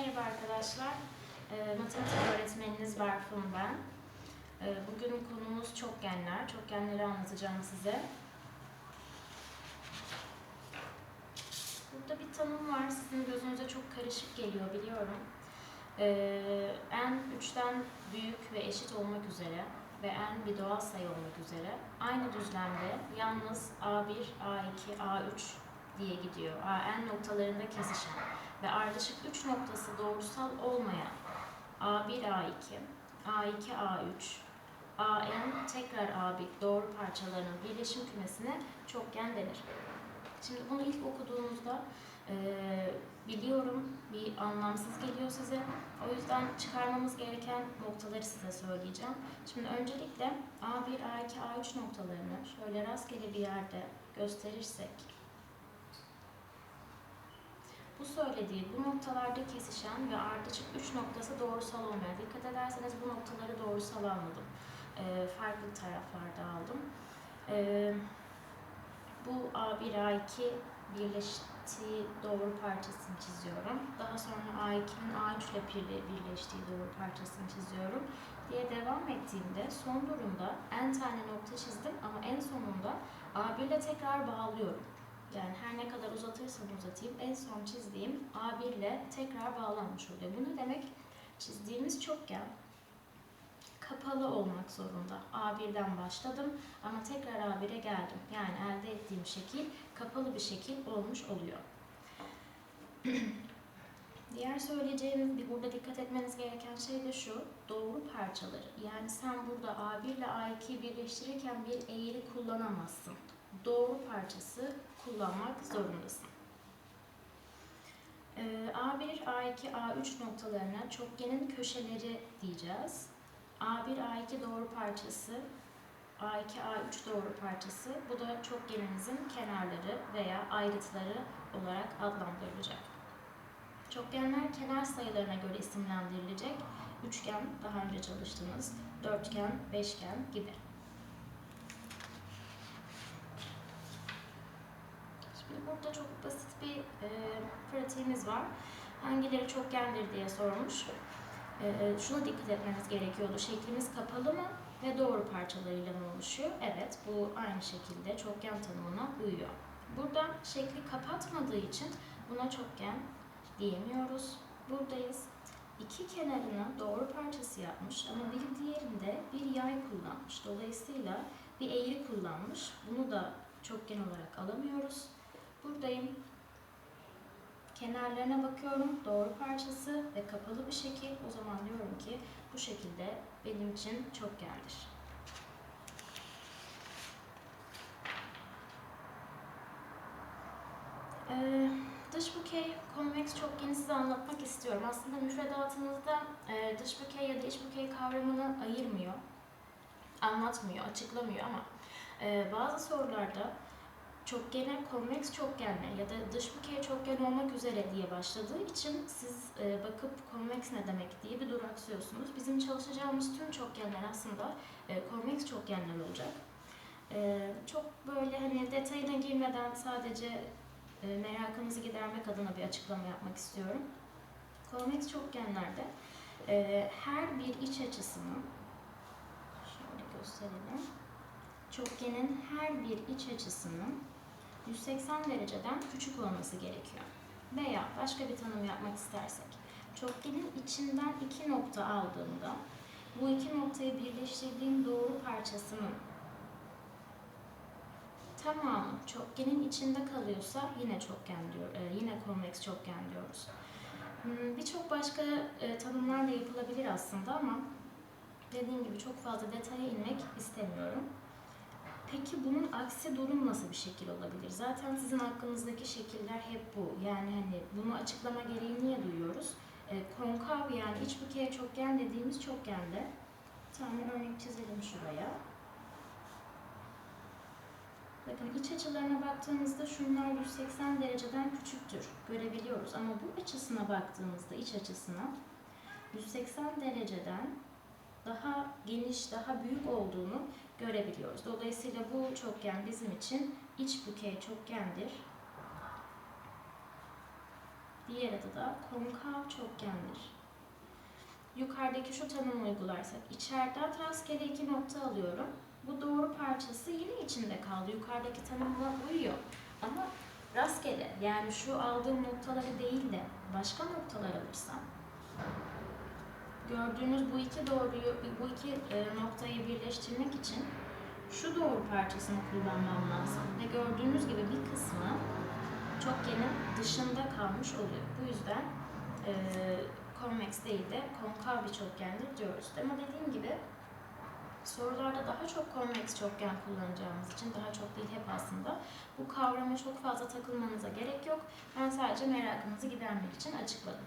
Merhaba arkadaşlar. Ee, matematik öğretmeniniz Berfun ben. Ee, bugün konumuz çokgenler. Çokgenleri anlatacağım size. Burada bir tanım var. Sizin gözünüze çok karışık geliyor biliyorum. Ee, n 3'ten büyük ve eşit olmak üzere ve n bir doğal sayı olmak üzere aynı düzlemde yalnız A1, A2, A3 diye gidiyor. AN noktalarında kesişen ve ardışık 3 noktası doğrusal olmayan A1, A2, A2, A3, AN tekrar A1 doğru parçalarının birleşim kümesine çokgen denir. Şimdi bunu ilk okuduğunuzda eee, biliyorum bir anlamsız geliyor size. O yüzden çıkarmamız gereken noktaları size söyleyeceğim. Şimdi öncelikle A1, A2, A3 noktalarını şöyle rastgele bir yerde gösterirsek bu söylediği bu noktalarda kesişen ve ardışık üç noktası doğrusal olmayan. Dikkat ederseniz bu noktaları doğrusal almadım. Ee, farklı taraflarda aldım. Ee, bu A1, A2 birleştiği doğru parçasını çiziyorum. Daha sonra A2'nin A3 ile birle- birleştiği doğru parçasını çiziyorum diye devam ettiğimde son durumda n tane nokta çizdim ama en sonunda A1 ile tekrar bağlıyorum. Yani her ne kadar uzatırsam uzatayım en son çizdiğim A1 ile tekrar bağlanmış oluyor. Bu ne demek? Çizdiğimiz çokgen kapalı olmak zorunda. A1'den başladım ama tekrar A1'e geldim. Yani elde ettiğim şekil kapalı bir şekil olmuş oluyor. Diğer söyleyeceğim bir burada dikkat etmeniz gereken şey de şu. Doğru parçaları. Yani sen burada A1 ile A2'yi birleştirirken bir eğri kullanamazsın. Doğru parçası kullanmak zorundasın. Ee, A1, A2, A3 noktalarına çokgenin köşeleri diyeceğiz. A1, A2 doğru parçası, A2, A3 doğru parçası. Bu da çokgenimizin kenarları veya ayrıtları olarak adlandırılacak. Çokgenler kenar sayılarına göre isimlendirilecek. Üçgen daha önce çalıştığınız, dörtgen, beşgen gibi. Şimdi burada çok basit bir e, pratiğimiz var. Hangileri çokgendir diye sormuş. E, şuna dikkat etmeniz gerekiyordu. Şeklimiz kapalı mı ve doğru parçalarıyla mı oluşuyor? Evet, bu aynı şekilde çokgen tanımına uyuyor. Burada şekli kapatmadığı için buna çokgen diyemiyoruz. Buradayız. İki kenarını doğru parçası yapmış ama bir diğerinde bir yay kullanmış. Dolayısıyla bir eğri kullanmış. Bunu da çokgen olarak alamıyoruz. Buradayım. Kenarlarına bakıyorum. Doğru parçası ve kapalı bir şekil. O zaman diyorum ki bu şekilde benim için çokgendir. Ee, dış bükey, konveks çokgeni size anlatmak istiyorum. Aslında müfredatınızda e, dış bükey ya da iç bükey kavramını ayırmıyor, anlatmıyor, açıklamıyor ama e, bazı sorularda çokgene konveks çokgenle ya da dış bükey çokgen olmak üzere diye başladığı için siz e, bakıp konveks ne demek diye bir duraksıyorsunuz. Bizim çalışacağımız tüm çokgenler aslında e, konveks çokgenler olacak. E, çok böyle hani detayına girmeden sadece e, merakınızı gidermek adına bir açıklama yapmak istiyorum. Konveks çokgenlerde e, her bir iç açısının şöyle gösterelim. Çokgenin her bir iç açısının 180 dereceden küçük olması gerekiyor. Veya başka bir tanım yapmak istersek, çokgenin içinden iki nokta aldığımda bu iki noktayı birleştirdiğim doğru parçasının tamamı çokgenin içinde kalıyorsa yine çokgen diyor, e, yine konveks çokgen diyoruz. Hmm, Birçok başka e, tanımlar da yapılabilir aslında ama dediğim gibi çok fazla detaya inmek istemiyorum. Peki bunun aksi durum nasıl bir şekil olabilir? Zaten sizin hakkınızdaki şekiller hep bu. Yani hani bunu açıklama gereği niye duyuyoruz? E, konkav yani iç bükey çokgen dediğimiz çokgende tane örnek çizelim şuraya. Bakın iç açılarına baktığımızda şunlar 180 dereceden küçüktür. Görebiliyoruz ama bu açısına baktığımızda iç açısına 180 dereceden daha geniş, daha büyük olduğunu görebiliyoruz. Dolayısıyla bu çokgen bizim için iç bükey çokgendir Diğer adı da konkav çokgendir. Yukarıdaki şu tanımı uygularsak içeriden rastgele iki nokta alıyorum. Bu doğru parçası yine içinde kaldı. Yukarıdaki tanımla uyuyor. Ama rastgele yani şu aldığım noktaları değil de başka noktalar alırsam gördüğünüz bu iki doğruyu, bu iki e, noktayı birleştirmek için şu doğru parçasını kullanmam lazım. Ve gördüğünüz gibi bir kısmı çokgenin dışında kalmış oluyor. Bu yüzden e, konveks değil de konkav bir çokgendir diyoruz. Ama dediğim gibi sorularda daha çok konveks çokgen kullanacağımız için daha çok değil hep aslında bu kavrama çok fazla takılmanıza gerek yok. Ben sadece merakınızı gidermek için açıkladım.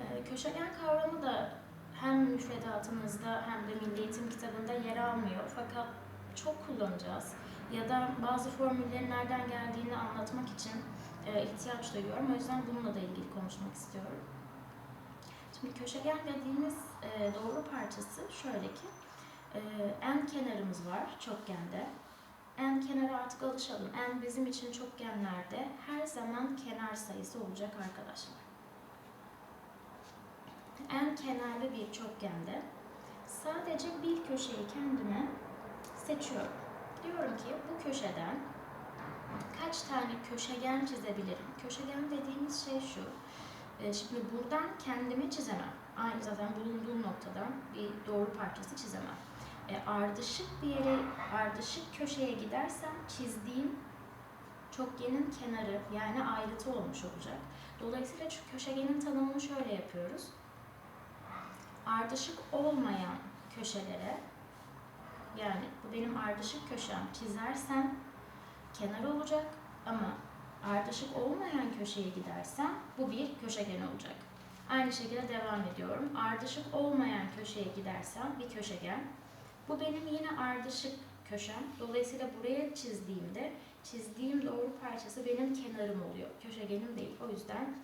Ee, köşegen kavramı da hem müfredatımızda hem de Milli Eğitim kitabında yer almıyor. Fakat çok kullanacağız. Ya da bazı formüllerin nereden geldiğini anlatmak için e, ihtiyaç duyuyorum. O yüzden bununla da ilgili konuşmak istiyorum. Şimdi köşegen dediğimiz e, doğru parçası şöyle ki e, en kenarımız var çokgende. En kenara artık alışalım. En bizim için çokgenlerde her zaman kenar sayısı olacak arkadaşlar. En kenarlı bir çokgende sadece bir köşeyi kendime seçiyorum. Diyorum ki bu köşeden kaç tane köşegen çizebilirim? Köşegen dediğimiz şey şu. E, Şimdi buradan kendimi çizemem. Aynı zaten bulunduğum noktadan bir doğru parçası çizemem. E, ardışık bir yere, ardışık köşeye gidersem çizdiğim çokgenin kenarı yani ayrıtı olmuş olacak. Dolayısıyla şu köşegenin tanımını şöyle yapıyoruz. Ardışık olmayan köşelere yani bu benim ardışık köşem çizersem kenar olacak ama ardışık olmayan köşeye gidersem bu bir köşegen olacak. Aynı şekilde devam ediyorum. Ardışık olmayan köşeye gidersem bir köşegen. Bu benim yine ardışık köşem. Dolayısıyla buraya çizdiğimde çizdiğim doğru parçası benim kenarım oluyor. Köşegenim değil. O yüzden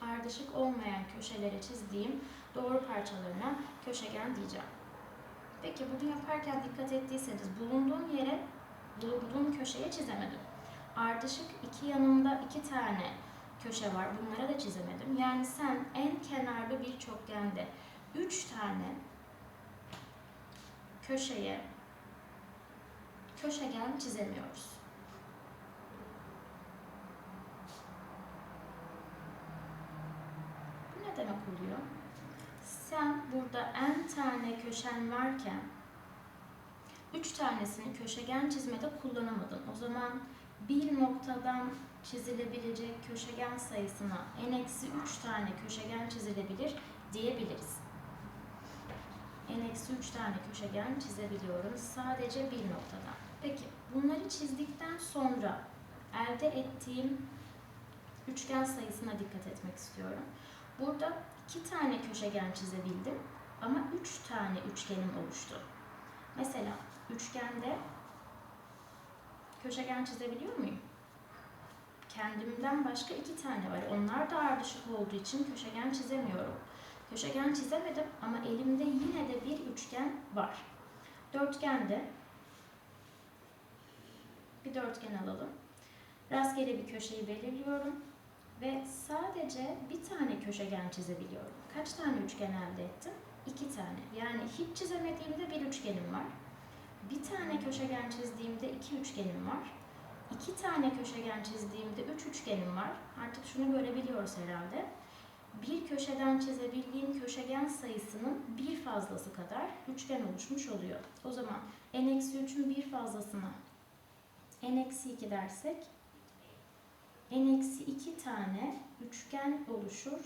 ardışık olmayan köşelere çizdiğim doğru parçalarına köşegen diyeceğim. Peki bunu yaparken dikkat ettiyseniz bulunduğum yere, bulunduğum köşeye çizemedim. Ardışık iki yanımda iki tane köşe var. Bunlara da çizemedim. Yani sen en kenarlı bir çokgende üç tane köşeye köşegen çizemiyoruz. Bu ne demek oluyor? Sen burada en tane köşen varken üç tanesini köşegen çizmede kullanamadın. O zaman bir noktadan çizilebilecek köşegen sayısına n eksi 3 tane köşegen çizilebilir diyebiliriz. n eksi 3 tane köşegen çizebiliyorum sadece bir noktadan. Peki bunları çizdikten sonra elde ettiğim üçgen sayısına dikkat etmek istiyorum. Burada iki tane köşegen çizebildim ama üç tane üçgenim oluştu. Mesela üçgende köşegen çizebiliyor muyum? Kendimden başka iki tane var. Onlar da ardışık olduğu için köşegen çizemiyorum. Köşegen çizemedim ama elimde yine de bir üçgen var. Dörtgende bir dörtgen alalım. Rastgele bir köşeyi belirliyorum ve sadece bir tane köşegen çizebiliyorum. Kaç tane üçgen elde ettim? İki tane. Yani hiç çizemediğimde bir üçgenim var. Bir tane köşegen çizdiğimde iki üçgenim var. İki tane köşegen çizdiğimde üç üçgenim var. Artık şunu görebiliyoruz herhalde. Bir köşeden çizebildiğim köşegen sayısının bir fazlası kadar üçgen oluşmuş oluyor. O zaman n-3'ün bir fazlasına n-2 dersek n-2 tane üçgen oluşur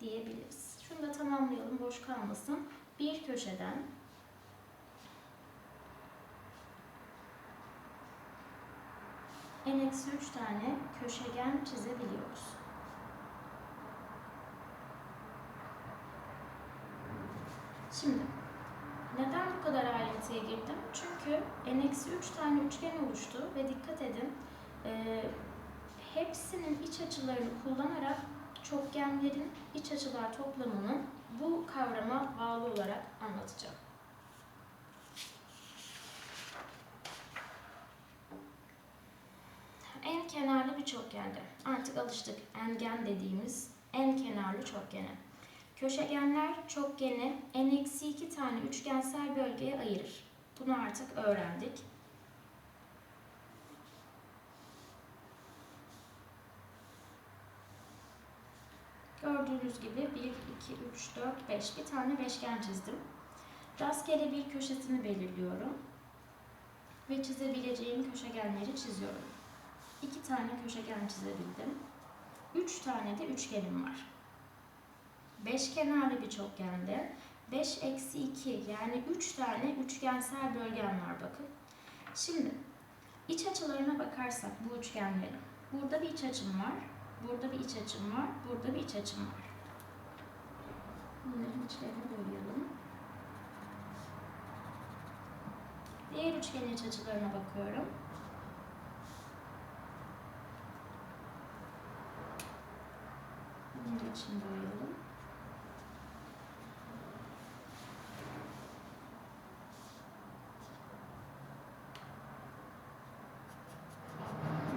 diyebiliriz. Şunu da tamamlayalım boş kalmasın. Bir köşeden n-3 tane köşegen çizebiliyoruz. Şimdi neden bu kadar ayrıntıya girdim? Çünkü n-3 tane üçgen oluştu ve dikkat edin e, hepsinin iç açılarını kullanarak çokgenlerin iç açılar toplamını bu kavrama bağlı olarak anlatacağım. En En kenarlı bir çokgende. Artık alıştık. Engen dediğimiz en kenarlı çokgene. Köşegenler çokgeni n-2 tane üçgensel bölgeye ayırır. Bunu artık öğrendik. Gördüğünüz gibi 1, 2, 3, 4, 5 bir tane beşgen çizdim. Rastgele bir köşesini belirliyorum. Ve çizebileceğim köşegenleri çiziyorum. İki tane köşegen çizebildim. Üç tane de üçgenim var. Beş kenarlı bir çokgende 5 eksi 2 yani 3 tane üçgensel bölgem var bakın. Şimdi iç açılarına bakarsak bu üçgenlerin. Burada bir iç açım var. Burada bir iç açım var. Burada bir iç açım var. Bunların içlerini bölüyorum. Diğer üçgenin iç açılarına bakıyorum. Bunun için boyayalım.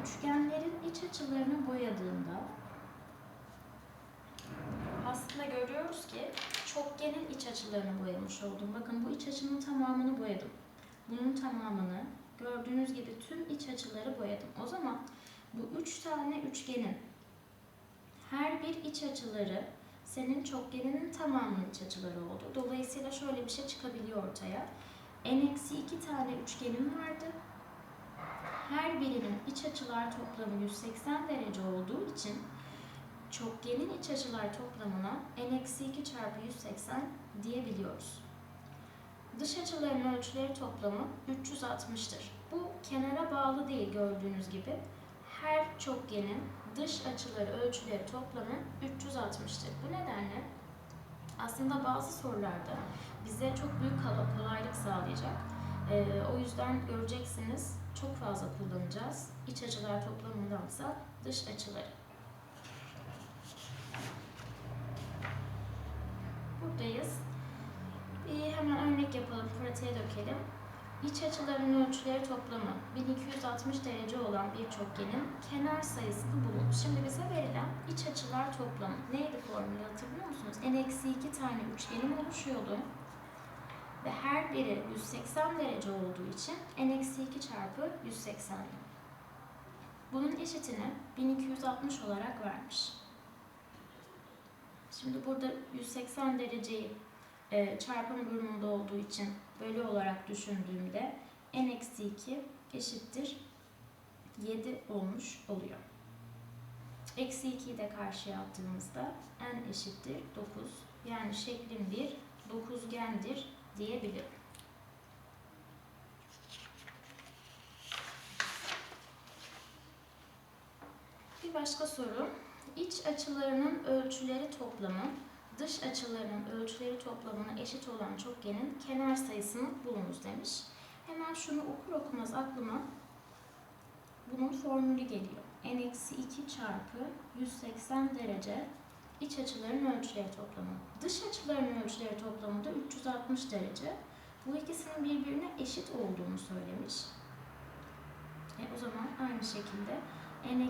Üçgenlerin iç açılarını boyadığımda aslında görüyoruz ki çokgenin iç açılarını boyamış oldum. Bakın bu iç açının tamamını boyadım. Bunun tamamını gördüğünüz gibi tüm iç açıları boyadım. O zaman bu üç tane üçgenin her bir iç açıları senin çokgeninin tamamının iç açıları oldu. Dolayısıyla şöyle bir şey çıkabiliyor ortaya. n-2 tane üçgenim vardı. Her birinin iç açılar toplamı 180 derece olduğu için çokgenin iç açılar toplamına n-2 çarpı 180 diyebiliyoruz. Dış açıların ölçüleri toplamı 360'tır. Bu kenara bağlı değil gördüğünüz gibi. Her çokgenin dış açıları ölçüleri toplamı 360'tır. Bu nedenle aslında bazı sorularda bize çok büyük kolaylık sağlayacak. Ee, o yüzden göreceksiniz çok fazla kullanacağız. İç açılar toplamındansa dış açıları. Buradayız. Bir hemen örnek yapalım, pratiğe dökelim. İç açıların ölçüleri toplamı 1260 derece olan bir çokgenin kenar sayısını bulun. Şimdi bize verilen iç açılar toplamı neydi formülü hatırlıyor musunuz? n-2 tane üçgenim oluşuyordu. Ve her biri 180 derece olduğu için n-2 çarpı 180. Bunun eşitini 1260 olarak vermiş. Şimdi burada 180 dereceyi e, çarpım durumunda olduğu için bölü olarak düşündüğümde n-2 eşittir 7 olmuş oluyor. Eksi 2'yi de karşıya attığımızda n eşittir 9. Yani şeklim bir dokuzgendir diyebilirim. Bir başka soru. İç açılarının ölçüleri toplamı dış açılarının ölçüleri toplamına eşit olan çokgenin kenar sayısını bulunuz demiş. Hemen şunu okur okumaz aklıma bunun formülü geliyor. n-2 çarpı 180 derece iç açıların ölçüleri toplamı. Dış açıların ölçüleri toplamı da 360 derece. Bu ikisinin birbirine eşit olduğunu söylemiş. E, o zaman aynı şekilde n-2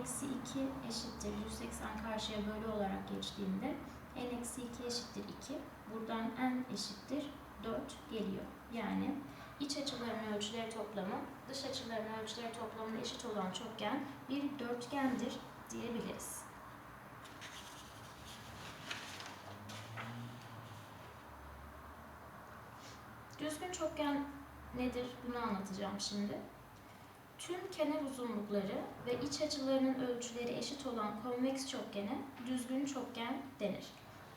eşittir 180 karşıya bölü olarak geçtiğinde n-2 eşittir 2. Buradan n eşittir 4 geliyor. Yani iç açıların ölçüleri toplamı dış açıların ölçüleri toplamına eşit olan çokgen bir dörtgendir diyebiliriz. Düzgün çokgen nedir? Bunu anlatacağım şimdi. Tüm kenar uzunlukları ve iç açılarının ölçüleri eşit olan konveks çokgene düzgün çokgen denir.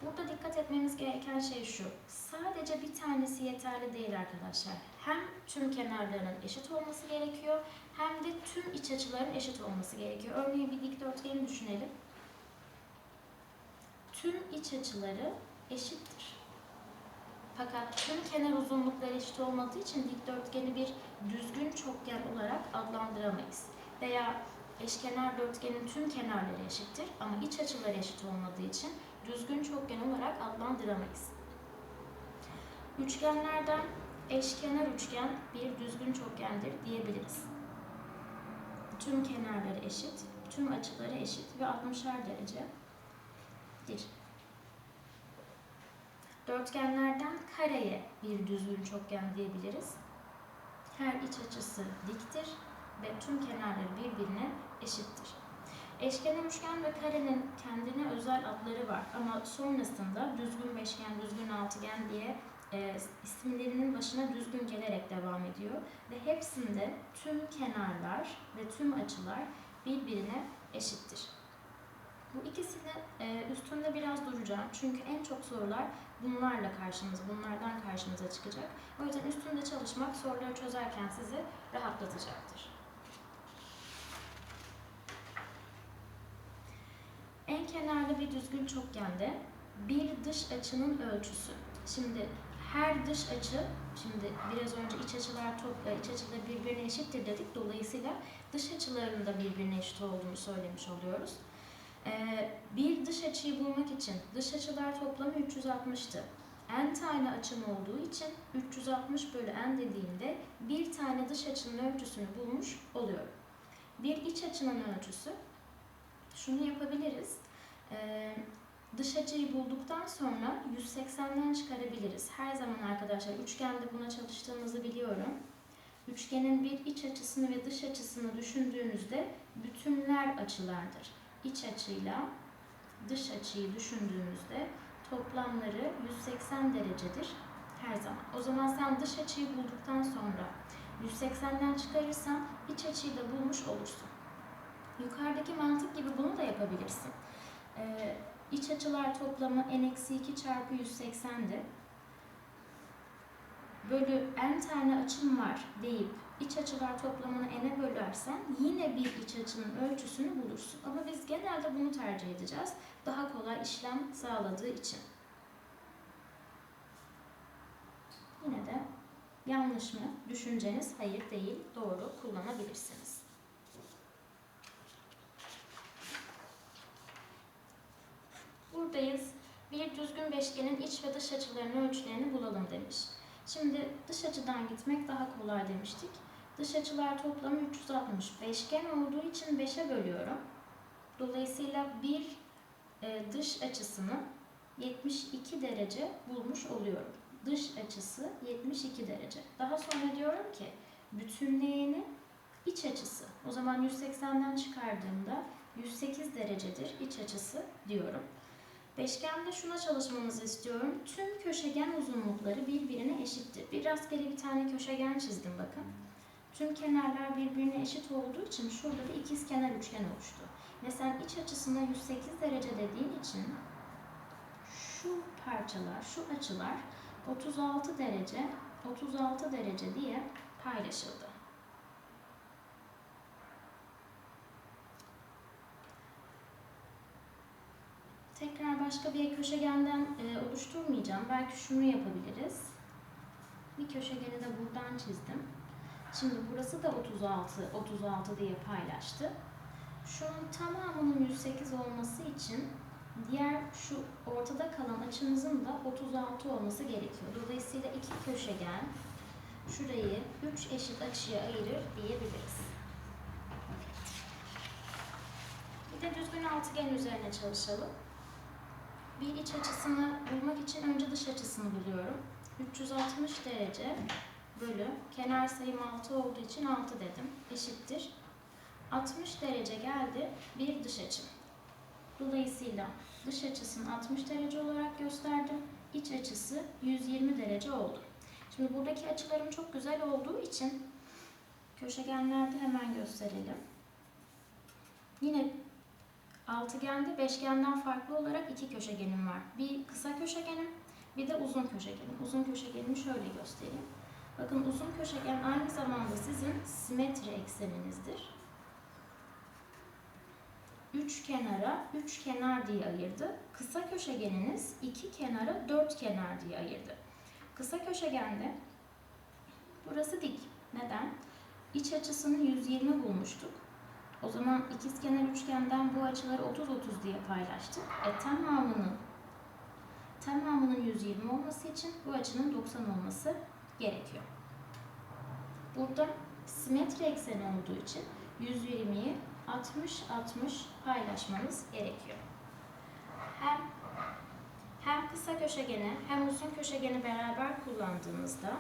Burada dikkat etmemiz gereken şey şu. Sadece bir tanesi yeterli değil arkadaşlar. Hem tüm kenarlarının eşit olması gerekiyor hem de tüm iç açıların eşit olması gerekiyor. Örneğin bir dikdörtgeni düşünelim. Tüm iç açıları eşittir. Fakat tüm kenar uzunlukları eşit olmadığı için dikdörtgeni bir düzgün çokgen olarak adlandıramayız. Veya eşkenar dörtgenin tüm kenarları eşittir ama iç açıları eşit olmadığı için düzgün çokgen olarak adlandıramayız. Üçgenlerden eşkenar üçgen bir düzgün çokgendir diyebiliriz. tüm kenarları eşit, tüm açıları eşit ve 60'ar derece. Dörtgenlerden kareye bir düzgün çokgen diyebiliriz. Her iç açısı diktir ve tüm kenarları birbirine eşittir. Eşkenar üçgen ve karenin kendine özel adları var ama sonrasında düzgün beşgen, düzgün altıgen diye e, isimlerinin başına düzgün gelerek devam ediyor ve hepsinde tüm kenarlar ve tüm açılar birbirine eşittir. Bu ikisini e, üstünde biraz duracağım çünkü en çok sorular bunlarla karşımıza, bunlardan karşımıza çıkacak. O yüzden üstünde çalışmak soruları çözerken sizi rahatlatacaktır. En kenarlı bir düzgün çokgende bir dış açının ölçüsü. Şimdi her dış açı, şimdi biraz önce iç açılar topla, iç açılar birbirine eşittir dedik. Dolayısıyla dış açıların da birbirine eşit olduğunu söylemiş oluyoruz. Ee, bir dış açıyı bulmak için dış açılar toplamı 360'tı. n tane açım olduğu için 360 bölü n dediğimde bir tane dış açının ölçüsünü bulmuş oluyorum. Bir iç açının ölçüsü şunu yapabiliriz. Ee, dış açıyı bulduktan sonra 180'den çıkarabiliriz. Her zaman arkadaşlar üçgende buna çalıştığımızı biliyorum. Üçgenin bir iç açısını ve dış açısını düşündüğünüzde bütünler açılardır. İç açıyla dış açıyı düşündüğümüzde toplamları 180 derecedir her zaman. O zaman sen dış açıyı bulduktan sonra 180'den çıkarırsan iç açıyı da bulmuş olursun. Yukarıdaki mantık gibi bunu da yapabilirsin. Ee, iç açılar toplamı n-2 çarpı 180'di. Bölü n tane açım var deyip iç açılar toplamını n'e bölersen yine bir iç açının ölçüsünü bulursun. Ama biz genelde bunu tercih edeceğiz. Daha kolay işlem sağladığı için. Yine de yanlış mı? Düşünceniz hayır değil, doğru kullanabilirsiniz. Buradayız. Bir düzgün beşgenin iç ve dış açılarının ölçülerini bulalım demiş. Şimdi dış açıdan gitmek daha kolay demiştik. Dış açılar toplamı 360. Beşgen olduğu için 5'e bölüyorum. Dolayısıyla bir e, dış açısını 72 derece bulmuş oluyorum. Dış açısı 72 derece. Daha sonra diyorum ki bütünleyeni iç açısı. O zaman 180'den çıkardığımda 108 derecedir iç açısı diyorum. Beşgende şuna çalışmamızı istiyorum. Tüm köşegen uzunlukları birbirine eşittir. Bir rastgele bir tane köşegen çizdim bakın. Tüm kenarlar birbirine eşit olduğu için şurada da ikiz kenar üçgen oluştu. Ve sen iç açısına 108 derece dediğin için şu parçalar, şu açılar 36 derece, 36 derece diye paylaşıldı. Tekrar başka bir köşegenden e, oluşturmayacağım. Belki şunu yapabiliriz. Bir köşegeni de buradan çizdim. Şimdi burası da 36, 36 diye paylaştı. Şunun tamamının 108 olması için diğer şu ortada kalan açımızın da 36 olması gerekiyor. Dolayısıyla iki köşegen şurayı 3 eşit açıya ayırır diyebiliriz. Bir de düzgün altıgen üzerine çalışalım. Bir iç açısını bulmak için önce dış açısını buluyorum. 360 derece bölü kenar sayım 6 olduğu için 6 dedim. Eşittir. 60 derece geldi bir dış açı. Dolayısıyla dış açısını 60 derece olarak gösterdim. İç açısı 120 derece oldu. Şimdi buradaki açılarım çok güzel olduğu için köşegenlerde hemen gösterelim. Yine altıgende beşgenden farklı olarak iki köşegenim var. Bir kısa köşegenim, bir de uzun köşegenim. Uzun köşegenimi şöyle göstereyim. Bakın uzun köşegen aynı zamanda sizin simetri ekseninizdir. Üç kenara üç kenar diye ayırdı. Kısa köşegeniniz iki kenara dört kenar diye ayırdı. Kısa köşegende burası dik. Neden? İç açısını 120 bulmuştuk. O zaman ikizkenar üçgenden bu açıları 30-30 diye paylaştık. E tamamının tamamının 120 olması için bu açının 90 olması gerekiyor. Burada simetri ekseni olduğu için 120'yi 60-60 paylaşmanız gerekiyor. Hem hem kısa köşegeni hem uzun köşegeni beraber kullandığınızda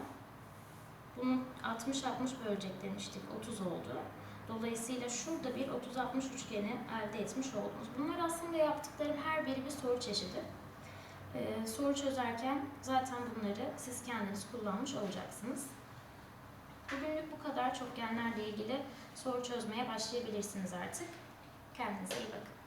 bunu 60-60 bölecek demiştik 30 oldu. Dolayısıyla şurada bir 30-60 üçgeni elde etmiş oldunuz. Bunlar aslında yaptıklarım her biri bir soru çeşidi. Ee, soru çözerken zaten bunları siz kendiniz kullanmış olacaksınız. Bugünlük bu kadar çokgenlerle ilgili soru çözmeye başlayabilirsiniz artık. Kendinize iyi bakın.